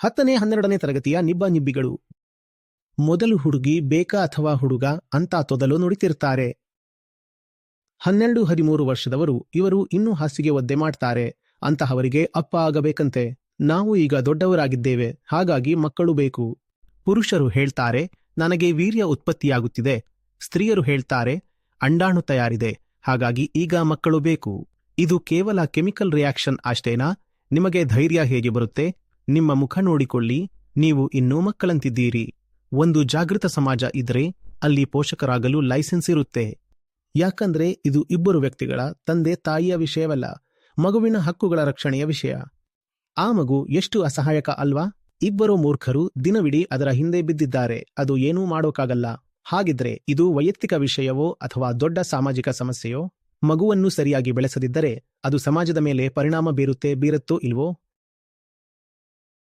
ಹತ್ತನೇ ಹನ್ನೆರಡನೇ ತರಗತಿಯ ನಿಬ್ಬ ನಿಬ್ಬಿಗಳು. ಮೊದಲು ಹುಡುಗಿ ಬೇಕಾ ಅಥವಾ ಹುಡುಗ ಅಂತ ತೊದಲು ನುಡಿತಿರ್ತಾರೆ ಹನ್ನೆರಡು ಹದಿಮೂರು ವರ್ಷದವರು ಇವರು ಇನ್ನೂ ಹಾಸಿಗೆ ಒದ್ದೆ ಮಾಡ್ತಾರೆ. ಅಂತಹವರಿಗೆ ಅಪ್ಪ ಆಗಬೇಕಂತೆ. ನಾವು ಈಗ ದೊಡ್ಡವರಾಗಿದ್ದೇವೆ, ಹಾಗಾಗಿ ಮಕ್ಕಳು ಬೇಕು. ಪುರುಷರು ಹೇಳ್ತಾರೆ, ನನಗೆ ವೀರ್ಯ ಉತ್ಪತ್ತಿಯಾಗುತ್ತಿದೆ. ಸ್ತ್ರೀಯರು ಹೇಳ್ತಾರೆ, ಅಂಡಾಣು ತಯಾರಿದೆ, ಹಾಗಾಗಿ ಈಗ ಮಕ್ಕಳು ಬೇಕು. ಇದು ಕೇವಲ ಕೆಮಿಕಲ್ ರಿಯಾಕ್ಷನ್ ಅಷ್ಟೇನಾ? ನಿಮಗೆ ಧೈರ್ಯ ಹೇಗೆ ಬರುತ್ತೆ? ನಿಮ್ಮ ಮುಖ ನೋಡಿಕೊಳ್ಳಿ, ನೀವು ಇನ್ನೂ ಮಕ್ಕಳಂತಿದ್ದೀರಿ. ಒಂದು ಜಾಗೃತ ಸಮಾಜ ಇದ್ರೆ ಅಲ್ಲಿ ಪೋಷಕರಾಗಲು ಲೈಸೆನ್ಸ್ ಇರುತ್ತೆ. ಯಾಕಂದ್ರೆ ಇದು ಇಬ್ಬರು ವ್ಯಕ್ತಿಗಳ ತಂದೆ ತಾಯಿಯ ವಿಷಯವಲ್ಲ, ಮಗುವಿನ ಹಕ್ಕುಗಳ ರಕ್ಷಣೆಯ ವಿಷಯ. ಆ ಮಗು ಎಷ್ಟು ಅಸಹಾಯಕ ಅಲ್ವಾ? ಇಬ್ಬರು ಮೂರ್ಖರು ದಿನವಿಡೀ ಅದರ ಹಿಂದೆ ಬಿದ್ದಿದ್ದಾರೆ, ಅದು ಏನೂ ಮಾಡೋಕ್ಕಾಗಲ್ಲ. ಹಾಗಿದ್ರೆ ಇದು ವೈಯಕ್ತಿಕ ವಿಷಯವೋ ಅಥವಾ ದೊಡ್ಡ ಸಾಮಾಜಿಕ ಸಮಸ್ಯೆಯೋ? ಮಗುವನ್ನು ಸರಿಯಾಗಿ ಬೆಳೆಸದಿದ್ದರೆ ಅದು ಸಮಾಜದ ಮೇಲೆ ಪರಿಣಾಮ ಬೀರುತ್ತೆ, ಬೀರುತ್ತೋ ಇಲ್ವೋ?